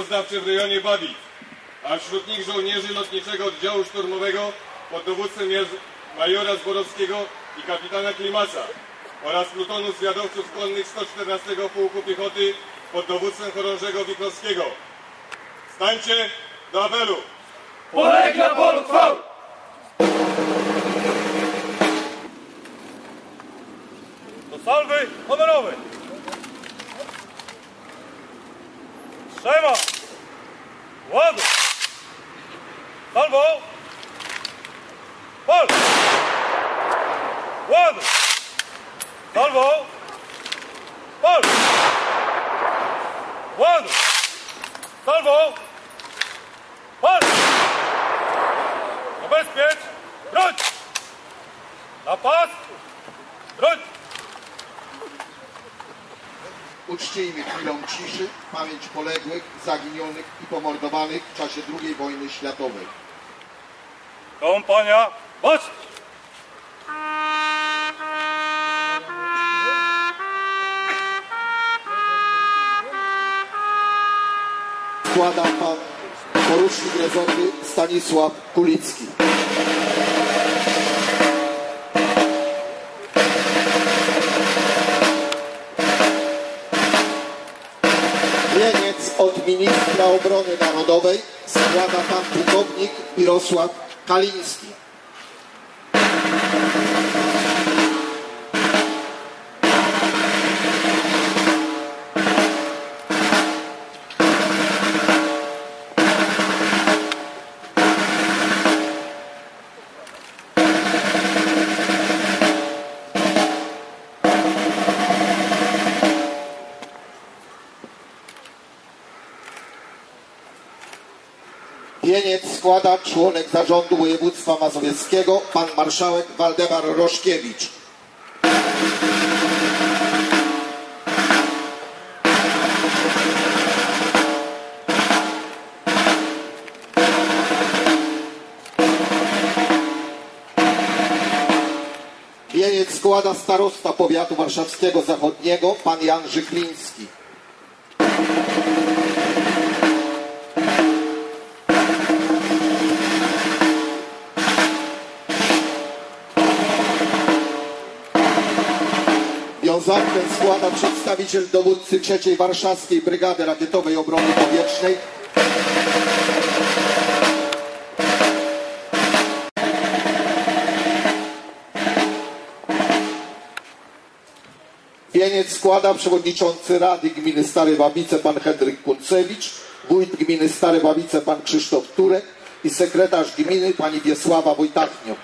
ostrzegawcze w rejonie Babic, a wśród nich żołnierzy lotniczego oddziału szturmowego pod dowództwem majora Zborowskiego i kapitana Klimasa oraz plutonu zwiadowców konnych 114 Pułku Piechoty pod dowództwem chorążego Wikrowskiego. Stańcie do apelu! Polek na polu chwał! Do salwy honorowej! Trzema! Fogo! Salvo! Fogo! Fogo! Salvo! Uczcijmy chwilą ciszy pamięć poległych, zaginionych i pomordowanych w czasie II wojny światowej. Kompania, baczność! Składa pan porucznik rezerwy Stanisław Kulicki. Ministra obrony narodowej składa pan pułkownik Mirosław Kaliński. Wieniec składa członek zarządu województwa mazowieckiego, pan marszałek Waldemar Roszkiewicz. Wieniec składa starosta powiatu warszawskiego zachodniego, pan Jan Żykliński. Wiązankę składa przedstawiciel dowódcy III Warszawskiej Brygady Rakietowej Obrony Powietrznej Wieniec składa przewodniczący Rady Gminy Stare Babice pan Henryk Kuncewicz, wójt gminy Stare Babice pan Krzysztof Turek i sekretarz gminy pani Wiesława Wojtachnio.